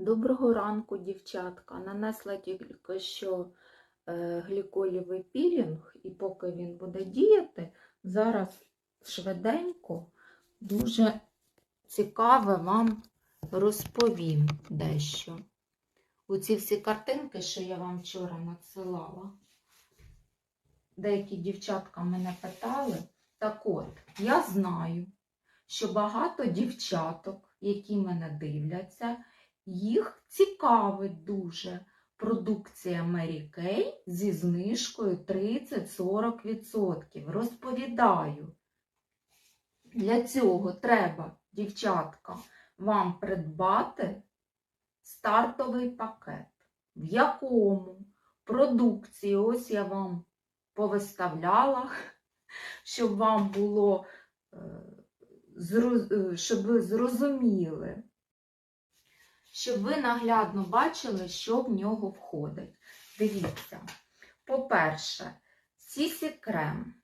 Доброго ранку, дівчатка. Нанесла тільки що е, гліколівий пілінг, і поки він буде діяти, зараз швиденько дуже цікаве вам розповім дещо. Оці всі картинки, що я вам вчора надсилала, деякі дівчатка мене питали. Так от, я знаю, що багато дівчаток, які мене дивляться, їх цікавить дуже продукція Mary Kay зі знижкою 30-40%. Розповідаю. Для цього треба, дівчатка, вам придбати стартовий пакет, в якому продукції, ось я вам повиставляла, щоб вам було, е, е, щоб ви зрозуміли, щоб ви наглядно бачили, що в нього входить. Дивіться, по-перше, Сісі крем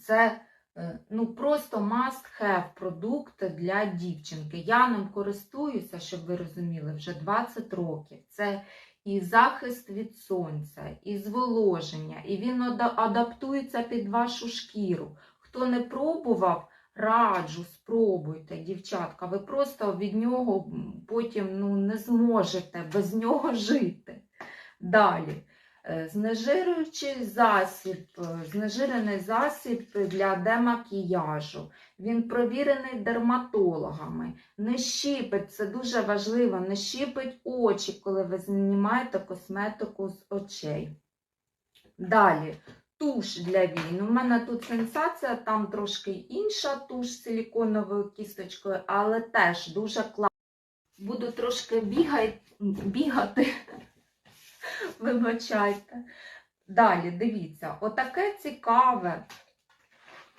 це е, ну, просто must-have продукт для дівчинки. Я ним користуюся, щоб ви розуміли, вже 20 років. Це і захист від сонця, і зволоження, і він адаптується під вашу шкіру. Хто не пробував, раджу, спробуйте, дівчатка. Ви просто від нього потім ну, не зможете без нього жити. Далі. Е, Знежирюючий засіб, е, знежирений засіб для демакіяжу. Він провірений дерматологами. Не щипить, це дуже важливо, не щипить очі, коли ви знімаєте косметику з очей. Далі туш для вій. У мене тут сенсація, там трошки інша туш з силіконовою кісточкою, але теж дуже класна. Буду трошки бігай, бігати. Вибачайте. Далі, дивіться, отаке цікаве,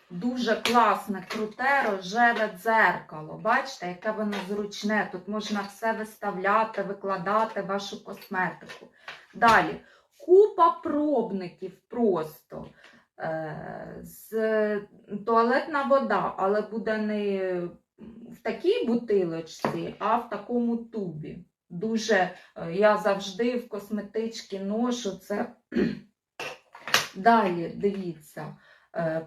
дуже класне, круте рожеве дзеркало. Бачите, яке воно зручне. Тут можна все виставляти, викладати вашу косметику. Далі, купа пробників просто. Е, з туалетна вода, але буде не в такій бутилочці, а в такому тубі. Дуже е, я завжди в косметички ношу це. Далі, дивіться,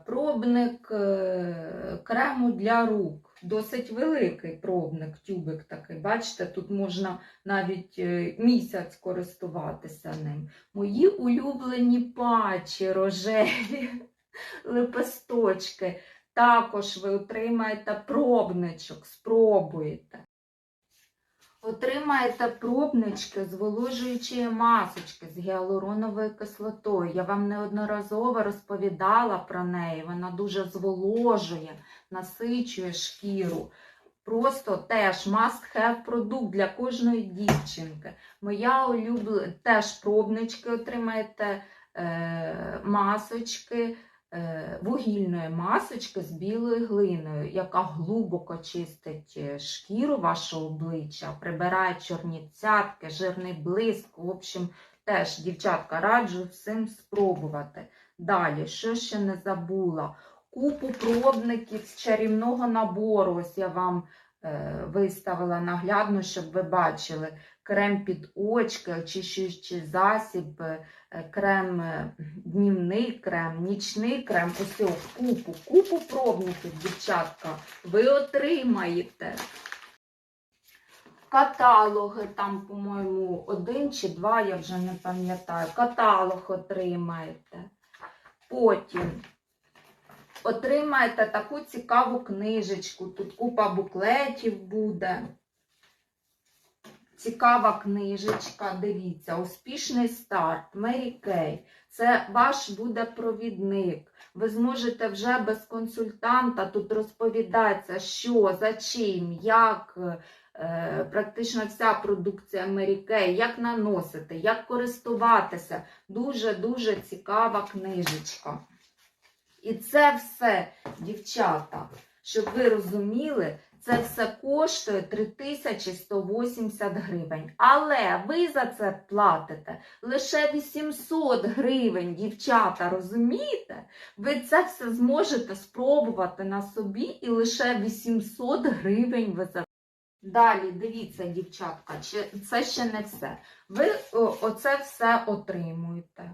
пробник е, крему для рук. Досить великий пробник, тюбик такий. Бачите, тут можна навіть е, місяць користуватися ним. Мої улюблені патчі рожеві лепесточки. Також ви отримаєте пробничок, спробуєте. Отримаєте пробнички зволожуючої масочки з гіалуроновою кислотою. Я вам неодноразово розповідала про неї. Вона дуже зволожує, насичує шкіру. Просто теж must-have продукт для кожної дівчинки. Моя улюблена теж пробнички отримаєте, е, масочки. Е, Вугільної масочки з білою глиною, яка глибоко чистить е, шкіру вашого обличчя, прибирає чорні цятки, жирний блиск. В общем, теж, дівчатка, раджу всім спробувати. Далі, що ще не забула? Купу пробників з чарівного набору. Ось я вам виставила наглядно, щоб ви бачили. Крем під очки, очищуючий засіб, е, крем, е, днівний крем, нічний крем. Ось купу, купу пробників, дівчатка, ви отримаєте. Каталоги, там, по-моєму, один чи два, я вже не пам'ятаю. Каталог отримаєте. Потім отримаєте таку цікаву книжечку. Тут купа буклетів буде. Цікава книжечка, дивіться, успішний старт, Мері Кей. Це ваш буде провідник. Ви зможете вже без консультанта тут розповідається, що, за чим, як е, практично вся продукція Мері Кей, як наносити, як користуватися. Дуже-дуже цікава книжечка. І це все, дівчата, щоб ви розуміли, це все коштує 3180 гривень. Але ви за це платите лише 800 гривень, дівчата, розумієте? Ви це все зможете спробувати на собі і лише 800 гривень ви за Далі, дивіться, дівчатка, це ще не все. Ви оце все отримуєте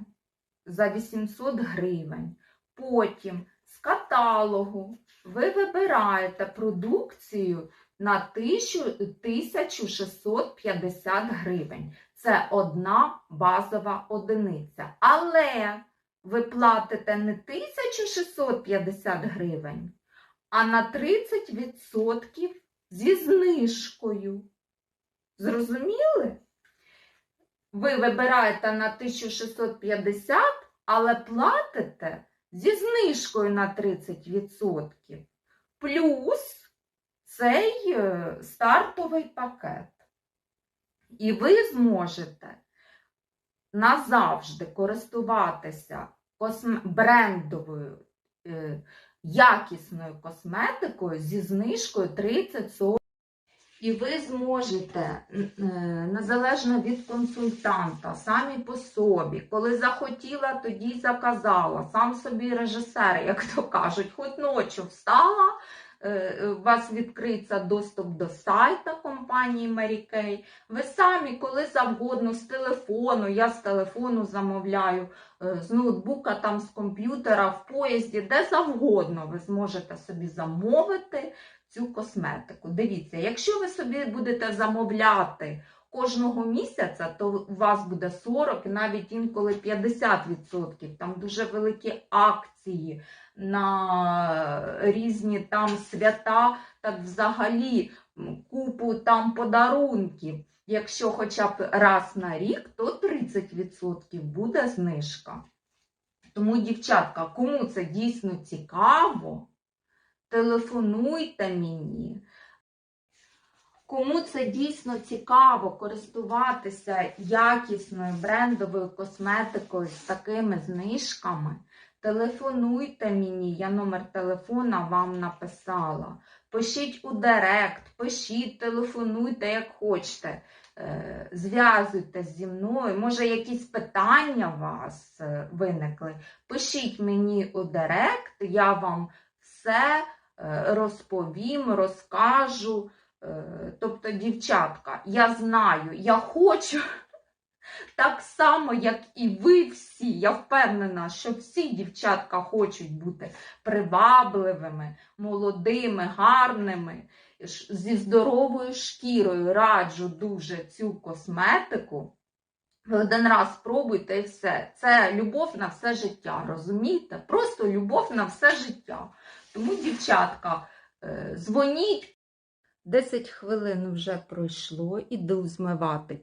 за 800 гривень. Потім з каталогу ви вибираєте продукцію на 1650 гривень. Це одна базова одиниця. Але ви платите не 1650 гривень, а на 30% зі знижкою. Зрозуміли? Ви вибираєте на 1650, але платите зі знижкою на 30%. Плюс цей е, стартовий пакет. І ви зможете назавжди користуватися брендовою е, якісною косметикою зі знижкою 30-40. І ви зможете, е, незалежно від консультанта, самі по собі, коли захотіла, тоді заказала, сам собі режисер, як то кажуть, хоч ночі встала, у вас відкриється доступ до сайта компанії Mary Kay. Ви самі, коли завгодно, з телефону, я з телефону замовляю, е, з ноутбука, там, з комп'ютера, в поїзді, де завгодно ви зможете собі замовити цю косметику. Дивіться, якщо ви собі будете замовляти кожного місяця, то у вас буде 40 навіть інколи 50%. Там дуже великі акції на різні там свята, так взагалі купу там подарунків. Якщо хоча б раз на рік, то 30% буде знижка. Тому, дівчатка, кому це дійсно цікаво, телефонуйте мені. Кому це дійсно цікаво користуватися якісною брендовою косметикою з такими знижками, телефонуйте мені, я номер телефона вам написала. Пишіть у директ, пишіть, телефонуйте, як хочете. Е, Зв'язуйтесь зі мною. Може, якісь питання у вас е, виникли. Пишіть мені у директ, я вам все е, розповім, розкажу. Е, Тобто, дівчатка, я знаю, я хочу так само, як і ви всі. Я впевнена, що всі дівчатка хочуть бути привабливими, молодими, гарними, зі здоровою шкірою. Раджу дуже цю косметику. Ви один раз спробуйте і все. Це любов на все життя, розумієте? Просто любов на все життя. Тому, дівчатка, е, дзвоніть. 10 хвилин вже пройшло, іду змивати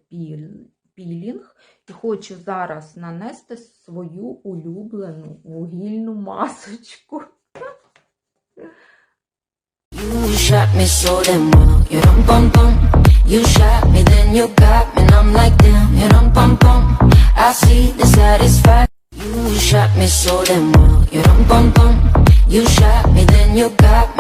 пілінг і хочу зараз нанести свою улюблену вугільну масочку. You shot me then you got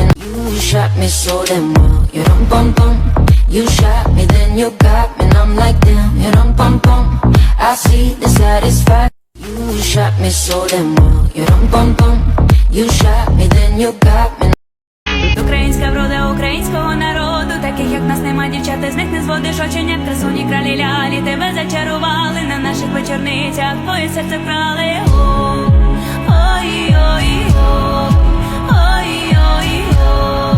Українська врода українського народу, таких як нас нема дівчата, з них не зводиш оченят, красуні кралі лялі, тебе зачарували на наших вечорницях, твоє серце ой, Oh.